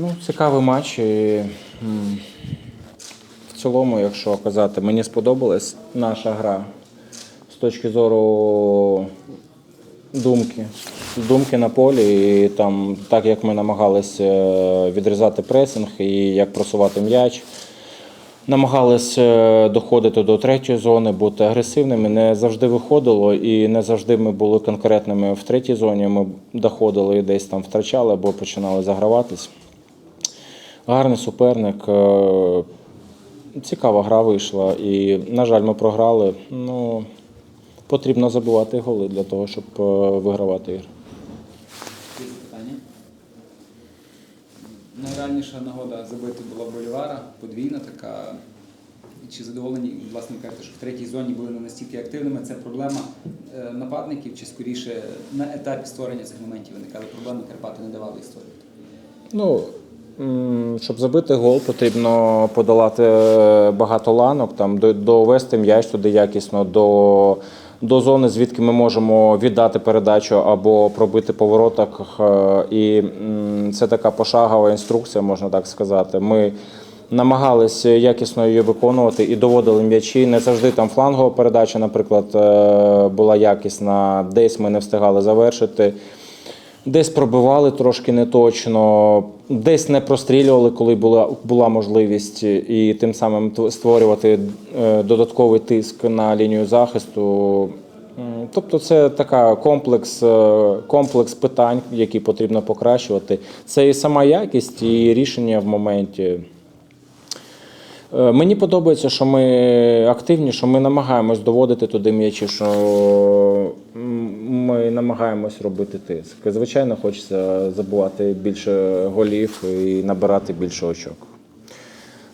Ну, цікавий матч. І, в цілому, якщо казати, мені сподобалась наша гра з точки зору думки. Думки на полі, і там, так як ми намагалися е, відрізати пресинг і як просувати м'яч. Намагалися е, доходити до третьої зони, бути агресивними. Не завжди виходило, і не завжди ми були конкретними в третій зоні. Ми доходили і десь там втрачали або починали заграватись. Гарний суперник. е, Цікава гра вийшла. І, на жаль, ми програли. Ну, потрібно забивати голи для того, щоб е, вигравати ігри. Найреальніша нагода забити була Болівара, подвійна така. Чи задоволені, власне, кажете, що в третій зоні були не настільки активними? Це проблема е, нападників, чи скоріше на етапі створення цих моментів виникали проблеми, Карпати не давали їх створювати? Ну, щоб забити гол, потрібно подолати е, багато ланок, там, довести м'яч туди якісно до, до зони, звідки ми можемо віддати передачу або пробити по. Е, І це така пошагова інструкція, можна так сказати. Ми намагалися якісно її виконувати і доводили м'ячі. Не завжди там флангова передача, наприклад, е, була якісна, десь ми не встигали завершити. Десь пробивали трошки не точно, десь не прострілювали, коли була, була можливість, і тим самим створювати е, додатковий тиск на лінію захисту. Тобто це така комплекс, е, комплекс питань, які потрібно покращувати. Це і сама якість, і рішення в моменті. Е, Мені подобається, що ми активні, що ми намагаємось доводити туди м'ячі, що ми намагаємось робити тиск. Звичайно, хочеться забувати більше голів і набирати більше очок.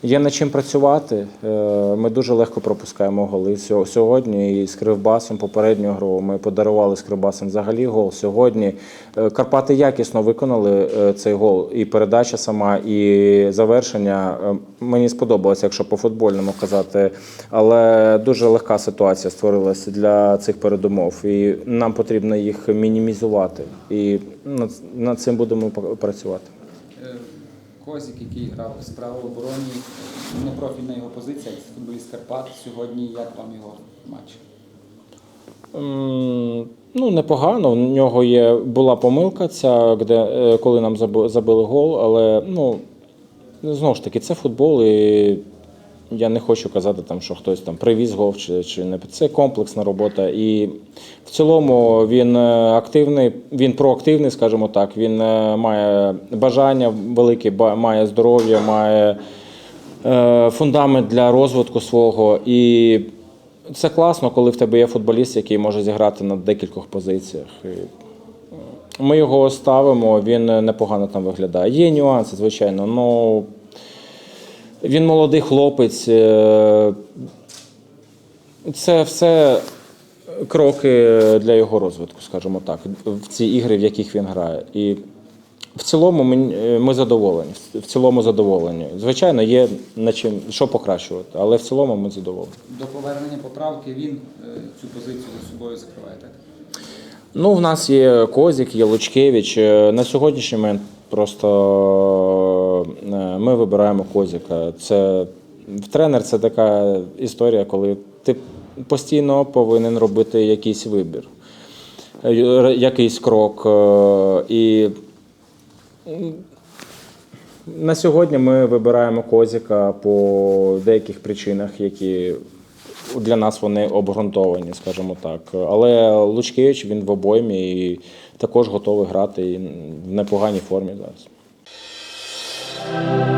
Є над чим працювати. Е, Ми дуже легко пропускаємо голи. Сьо- Сьогодні і з Кривбасом попередню гру ми подарували з Кривбасом взагалі гол. Сьогодні е, Карпати якісно виконали е, цей гол. І передача сама, і завершення. Мені сподобалося, якщо по футбольному казати. Але дуже легка ситуація створилася для цих передумов. І нам потрібно їх мінімізувати. І над цим будемо працювати. Козік, який грав в обороні, е, непрофільна його позиція, як футболіст Карпат. Сьогодні як вам його матч? Ну, непогано. В нього є була помилка, ця, де, е, коли нам забили гол, але ну, знову ж таки, це футбол, і я не хочу казати, там, що хтось там привіз гол чи, чи не. Це комплексна робота. І в цілому він е, активний, він проактивний, скажімо так. Він е, має бажання велике, має здоров'я, має е, фундамент для розвитку свого. І це класно, коли в тебе є футболіст, який може зіграти на декількох позиціях. Е, Ми його ставимо, він непогано там виглядає. Є нюанси, звичайно. Ну, він молодий хлопець. е, Це все кроки для його розвитку, скажімо так, в ці ігри, в яких він грає. І в цілому ми, ми задоволені. В цілому задоволені. Звичайно, є над чим що покращувати, але в цілому ми задоволені. До повернення поправки він е, цю позицію за собою закриває, так? Ну, в нас є Козік, є Лучкевич. Е, На сьогоднішній момент просто е, ми вибираємо Козіка. Це тренер це така історія, коли ти постійно повинен робити якийсь вибір, якийсь крок. е, І на сьогодні ми вибираємо Козіка по деяких причинах, які для нас вони обґрунтовані, скажімо так. Але Лучкевич він в обоймі і також готовий грати і в непоганій формі зараз. Thank you.